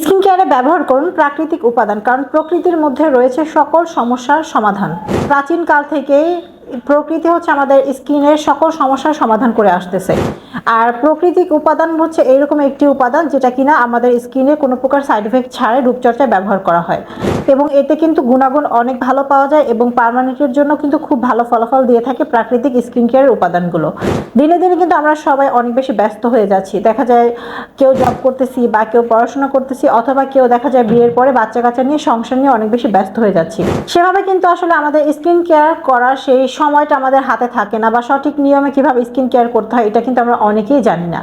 Skin কেয়ারে ব্যবহার করুন প্রাকৃতিক উপাদান, কারণ প্রকৃতির মধ্যে রয়েছে সকল সমস্যার সমাধান। প্রাচীনকাল থেকেই প্রকৃতি হচ্ছে আমাদের স্কিনের সকল সমস্যার সমাধান করে আসতেছে। আর প্রাকৃতিক উপাদান হচ্ছে এইরকম একটি উপাদান যেটা কিনা আমাদের স্কিনে কোনো প্রকার সাইড এফেক্ট ছাড়াই রূপচর্চায় ব্যবহার করা হয়। এবং এতে কিন্তু গুণাগুণ অনেক ভালো পাওয়া যায় এবং পার্মানেন্টের জন্য কিন্তু খুব ভালো ফলাফল দিয়ে থাকে প্রাকৃতিক স্কিন কেয়ারের উপাদানগুলো। দিনে দিনে কিন্তু আমরা সবাই অনেক বেশি ব্যস্ত হয়ে যাচ্ছি। দেখা যায় কেউ জব করতেছি বা কেউ পড়াশোনা করতেছি অথবা কেউ দেখা যায় বিয়ের পরে বাচ্চা কাচ্চা নিয়ে সংসার নিয়ে অনেক বেশি ব্যস্ত হয়ে যাচ্ছি। সেভাবে কিন্তু আসলে আমাদের স্কিন কেয়ার করার সেই সময়টা আমাদের হাতে থাকে না বা সঠিক নিয়মে কীভাবে স্কিন কেয়ার করতে হয়, এটা কিন্তু আমরা অনেকেই জানি না।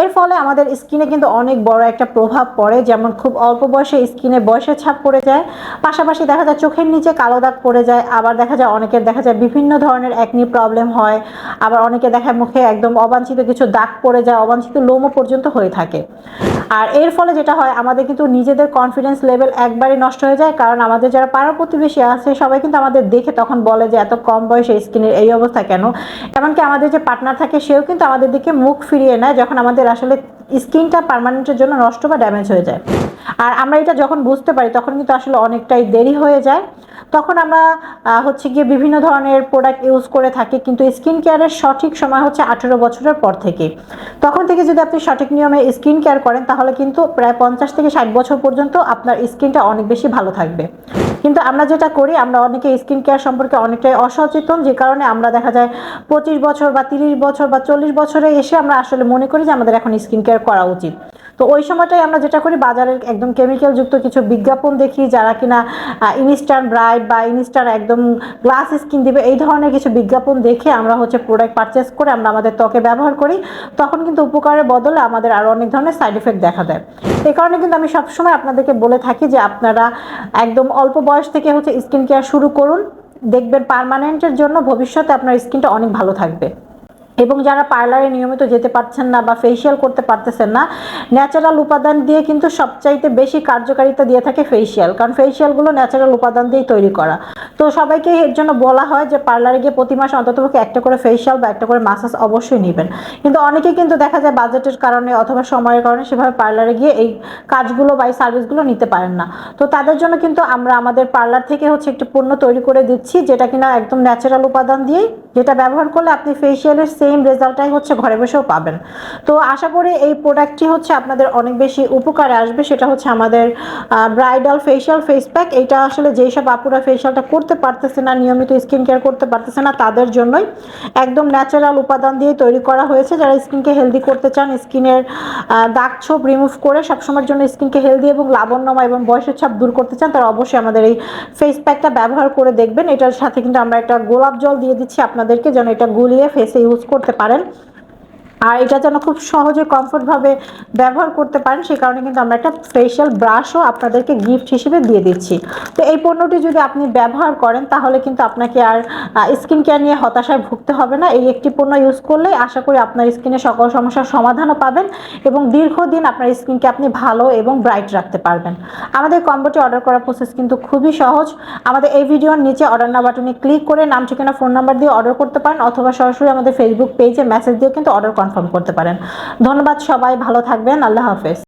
এর ফলে আমাদের স্কিনে কিন্তু অনেক বড় একটা প্রভাব পড়ে, যেমন খুব অল্প বয়সে স্কিনে বয়সের ছাপ পড়ে যায়, পাশাপাশি দেখা যায় চোখের নিচে কালো দাগ পড়ে যায়, আবার দেখা যায় অনেকের দেখা যায় বিভিন্ন ধরনের একনি প্রবলেম হয়, আবার অনেকে দেখা মুখে একদম অবাঞ্ছিত কিছু দাগ পড়ে যায়, অবাঞ্ছিত লোমও পর্যন্ত হয়ে থাকে। আর এর ফলে যেটা হয়, আমাদের কিন্তু নিজেদের কনফিডেন্স লেভেল একবারই নষ্ট হয়ে যায়, কারণ আমাদের যারা পাড়া প্রতিবেশী আছে, সবাই কিন্তু আমাদের দেখে তখন বলে যে এত কম বয়সে স্কিনের এই অবস্থা কেন? এমনকি আমাদের যে পার্টনার থাকে, সেও কিন্তু আমাদের দিকে মুখ ফিরিয়ে নেয় যখন আমাদের আসলে স্কিনটা পার্মানেন্টের জন্য নষ্ট বা ড্যামেজ হয়ে যায়। আর আমরা এটা যখন বুঝতে পারি, তখন কিন্তু আসলে অনেকটাই দেরি হয়ে যায়। তখন আমরা হচ্ছে গিয়ে বিভিন্ন ধরনের প্রোডাক্ট ইউজ করে থাকি, কিন্তু স্কিন কেয়ারের সঠিক সময় হচ্ছে আঠেরো বছরের পর থেকে। তখন থেকে যদি আপনি সঠিক নিয়মে স্কিন কেয়ার করেন, তাহলে কিন্তু প্রায় পঞ্চাশ থেকে ষাট বছর পর্যন্ত আপনার স্কিনটা অনেক বেশি ভালো থাকবে। কিন্তু আমরা যেটা করি, আমরা অনেকে স্কিন কেয়ার সম্পর্কে অনেকটাই অসচেতন, যে কারণে আমরা দেখা যায় পঁচিশ বছর বা তিরিশ বছর বা চল্লিশ বছরে এসে আমরা আসলে মনে করি যে আমাদের এখন স্কিন কেয়ার করা উচিত। তো ওই সময়টাই আমরা যেটা করি, বাজারের একদম কেমিক্যাল যুক্ত কিছু বিজ্ঞাপন দেখি, যারা কিনা ইনস্ট্যান্ট ব্রাইট বা ইনস্ট্যান্ট একদম গ্লাস স্কিন দিবে, এই ধরনের কিছু বিজ্ঞাপন দেখে আমরা হচ্ছে প্রোডাক্ট পারচেস করে আমরা আমাদের ত্বকে ব্যবহার করি। তখন কিন্তু উপকারের বদলে আমাদের আরও অনেক ধরনের সাইড এফেক্ট দেখা দেয়। এই কারণে কিন্তু আমি সবসময় আপনাদেরকে বলে থাকি যে আপনারা একদম অল্প বয়স থেকে হচ্ছে স্কিন কেয়ার শুরু করুন, দেখবেন পার্মানেন্টের জন্য ভবিষ্যতে আপনার স্কিনটা অনেক ভালো থাকবে। এবং যারা পার্লারে নিয়মিত যেতে পারছেন না বা ফেসিয়াল করতে পারতেছেন না ন্যাচারাল উপাদান দিয়ে কিন্তু সবচাইতে বেশি কার্যকারিতা দিয়ে থাকে ফেসিয়াল কারণ ফেসিয়ালগুলো ন্যাচারাল উপাদান দিয়েই তৈরি করা। তো সবাইকে এর জন্য বলা হয় যে পার্লারে গিয়ে প্রতি মাসে অন্ততপক্ষে একটা করে ফেসিয়াল বা একটা করে মাসাজ অবশ্যই নেবেন। কিন্তু অনেকেই কিন্তু দেখা যায় বাজেটের কারণে অথবা সময়ের কারণে সেভাবে পার্লারে গিয়ে এই কাজগুলো বা এই সার্ভিসগুলো নিতে পারেন না। তো তাদের জন্য কিন্তু আমরা আমাদের পার্লার থেকে হচ্ছে একটি পণ্য তৈরি করে দিচ্ছি, যেটা কিনা একদম ন্যাচারাল উপাদান দিয়েই, যেটা ব্যবহার করলে আপনি ফেসিয়ালের সেম রেজাল্টটাই হচ্ছে ঘরে বসেও পাবেন। তো আশা করি এই প্রোডাক্টটি হচ্ছে আপনাদের অনেক বেশি উপকারে আসবে। সেটা হচ্ছে আমাদের ব্রাইডাল ফেসিয়াল ফেস প্যাক এইটা আসলে যেই সব আপুরা ফেসিয়ালটা করতে পারতেছে না, নিয়মিত স্কিন কেয়ার করতে পারতেছে না, তাদের জন্যই একদম ন্যাচারাল উপাদান দিয়ে তৈরি করা হয়েছে। যারা স্কিনকে হেলদি করতে চান, স্কিনের দাগ ছোপ রিমুভ করে সবসময়ের জন্য স্কিনকে হেলদি এবং লাবণ্যময় এবং বয়সের ছাপ দূর করতে চান, তারা অবশ্যই আমাদের এই ফেস প্যাকটা ব্যবহার করে দেখবেন। এটার সাথে কিন্তু আমরা একটা গোলাপ জল দিয়ে দিচ্ছি আপনাদেরকে, যেন এটা গুলিয়ে ফেসে ইউজ করতে পারেন। আর এটা যেন খুব সহজে কমফোর্টভাবে ব্যবহার করতে পারেন সেই কারণে কিন্তু আমরা একটা ফেশিয়াল ব্রাশও আপনাদেরকে গিফট হিসেবে দিয়ে দিচ্ছি। তো এই পণ্যটি যদি আপনি ব্যবহার করেন, তাহলে কিন্তু আপনাকে আর স্কিন কেয়ার নিয়ে হতাশায় ভুগতে হবে না। এই একটি পণ্য ইউজ করলেই আশা করি আপনার স্কিনে সকল সমস্যার সমাধানও পাবেন এবং দীর্ঘদিন আপনার স্কিনকে আপনি ভালো এবং ব্রাইট রাখতে পারবেন। আমাদের কম্বোটি অর্ডার করার প্রসেস কিন্তু খুবই সহজ। আমাদের এই ভিডিওর নিচে অর্ডার না বাটনে ক্লিক করে নাম, ঠিকানা ফোন নাম্বার দিয়ে অর্ডার করতে পারেন, অথবা সরাসরি আমাদের ফেসবুক পেজে মেসেজ দিয়ে কিন্তু অর্ডার কনফার্ম করতে পারেন। ধন্যবাদ সবাই ভালো থাকবেন আল্লাহ হাফেজ।